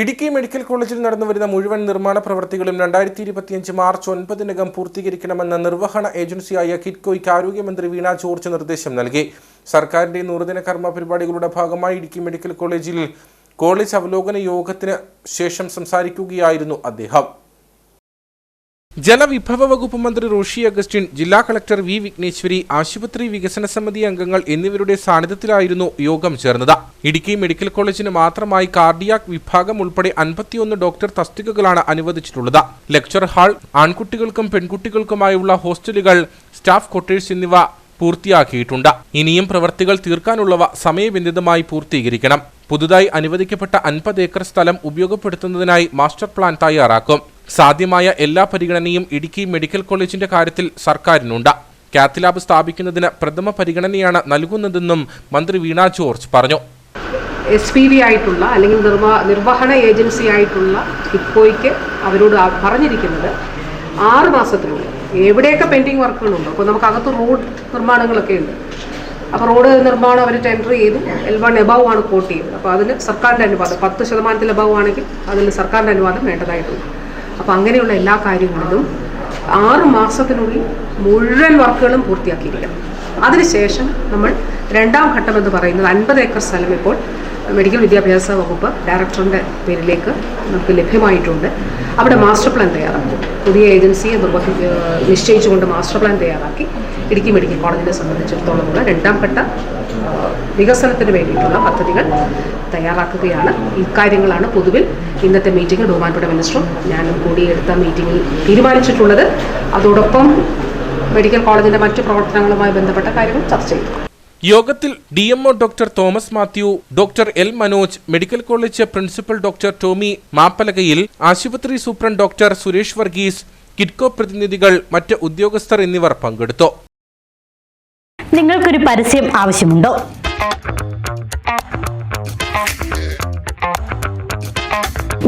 Idukki medical കോളേജിൽ നടന്നു വരുന്ന മുഴുവൻ നിർമ്മാണ പ്രവൃത്തികളും രണ്ടായിരത്തി ഇരുപത്തിയഞ്ച് മാർച്ച് ഒൻപതിനകം പൂർത്തീകരിക്കണമെന്ന നിർവഹണ ഏജൻസിയായ കിറ്റ്കോയ്ക്ക് ആരോഗ്യമന്ത്രി വീണ ജോർജ് നിർദ്ദേശം നൽകി. സർക്കാരിന്റെ നൂറുദിന കർമ്മ പരിപാടികളുടെ ഭാഗമായി ഇടുക്കി മെഡിക്കൽ കോളേജിൽ കോളേജ് അവലോകന യോഗത്തിന് ശേഷം സംസാരിക്കുകയായിരുന്നു അദ്ദേഹം. ജലവിഭവ വകുപ്പ് മന്ത്രി റോഷി അഗസ്റ്റിൻ ജില്ലാ കളക്ടർ വി വിഘ്നേശ്വരി ആശുപത്രി വികസന സമിതി അംഗങ്ങൾ എന്നിവരുടെ സാന്നിധ്യത്തിലായിരുന്നു യോഗം ചേർന്നത്. ഇടുക്കി മെഡിക്കൽ കോളേജിന് മാത്രമായി കാർഡിയാക് വിഭാഗം ഉൾപ്പെടെ അൻപത്തിയൊന്ന് ഡോക്ടർ തസ്തികകളാണ് അനുവദിച്ചിട്ടുള്ളത്. ലെക്ചർ ഹാൾ ആൺകുട്ടികൾക്കും പെൺകുട്ടികൾക്കുമായുള്ള ഹോസ്റ്റലുകൾ സ്റ്റാഫ് ക്വാർട്ടേഴ്സ് എന്നിവ പൂർത്തിയാക്കിയിട്ടുണ്ട്. ഇനിയും പ്രവർത്തികൾ തീർക്കാനുള്ളവ സമയബന്ധിതമായി പൂർത്തീകരിക്കണം. പുതുതായി അനുവദിക്കപ്പെട്ട അൻപത് ഏക്കർ സ്ഥലം ഉപയോഗപ്പെടുത്തുന്നതിനായി മാസ്റ്റർ പ്ലാൻ തയ്യാറാക്കും. സാധ്യമായ എല്ലാ പരിഗണനയും ഇടുക്കി മെഡിക്കൽ കോളേജിന്റെ കാര്യത്തിൽ സർക്കാരിനുണ്ട്. കാത്ത് ലാബ് സ്ഥാപിക്കുന്നതിന് പ്രഥമ പരിഗണനയാണ് നൽകുന്നതെന്നും മന്ത്രി വീണ ജോർജ് പറഞ്ഞു. എസ് പി വി ആയിട്ടുള്ള അല്ലെങ്കിൽ നിർവാ നിർവഹണ ഏജൻസി ആയിട്ടുള്ള ഇപ്പോയ്ക്ക് അവരോട് പറഞ്ഞിരിക്കുന്നത് ആറ് മാസത്തിനുള്ളിൽ. എവിടെയൊക്കെ പെൻഡിങ് വർക്കുകളുണ്ടോ? അപ്പോൾ നമുക്ക് അകത്ത് റോഡ് നിർമ്മാണങ്ങളൊക്കെ ഉണ്ട്. അപ്പോൾ റോഡ് നിർമ്മാണം അവർ ടെൻഡർ ചെയ്തു. എൽ വൺ എബവ് ആണ് കോട്ട് ചെയ്തത്. അപ്പോൾ അതിന് സർക്കാരിന്റെ അനുവാദം. പത്ത് ശതമാനത്തിൽ എബവ് ആണെങ്കിൽ അതിന് സർക്കാരിന്റെ അനുവാദം വേണ്ടതായിട്ടുണ്ട്. അപ്പോൾ അങ്ങനെയുള്ള എല്ലാ കാര്യങ്ങളിലും ആറ് മാസത്തിനുള്ളിൽ മുഴുവൻ വർക്കുകളും പൂർത്തിയാക്കിയിരിക്കണം. അതിനുശേഷം നമ്മൾ രണ്ടാം ഘട്ടം എന്ന് പറയുന്നത് അൻപത് ഏക്കർ സ്ഥലം ഇപ്പോൾ മെഡിക്കൽ വിദ്യാഭ്യാസ വകുപ്പ് ഡയറക്ടറിന്റെ പേരിലേക്ക് നമുക്ക് ലഭ്യമായിട്ടുണ്ട്. അവിടെ മാസ്റ്റർ പ്ലാൻ തയ്യാറാക്കും. പുതിയ ഏജൻസിയെ നിർവഹി നിശ്ചയിച്ചുകൊണ്ട് മാസ്റ്റർ പ്ലാൻ തയ്യാറാക്കി ഇടുക്കി മെഡിക്കൽ കോളേജിനെ സംബന്ധിച്ചിടത്തോളമുള്ള രണ്ടാം ഘട്ട വികസനത്തിന് വേണ്ടിയിട്ടുള്ള പദ്ധതികൾ തയ്യാറാക്കുകയാണ്. ഇക്കാര്യങ്ങളാണ് പൊതുവിൽ ഇന്നത്തെ മീറ്റിംഗിൽ ബഹുമാനപ്പെട്ട മിനിസ്റ്ററും ഞാനും കൂടി എടുത്ത മീറ്റിംഗിൽ തീരുമാനിച്ചിട്ടുള്ളത്. അതോടൊപ്പം മെഡിക്കൽ കോളേജിന്റെ മറ്റു പ്രവർത്തനങ്ങളുമായി ബന്ധപ്പെട്ട കാര്യങ്ങൾ ചർച്ച ചെയ്തു. യോഗത്തിൽ D MO doctor Thomas Mathew doctor L Manoj medical college principal doctor Tomy മാപ്പലകയിൽ ആശുപത്രി സൂപ്രണ്ട് ഡോക്ടർ സുരേഷ് വർഗീസ് കിഡ്കോ പ്രതിനിധികൾ മറ്റ് ഉദ്യോഗസ്ഥർ എന്നിവർ പങ്കെടുത്തു. നിങ്ങൾക്കൊരു പരസ്യം ആവശ്യമുണ്ടോ?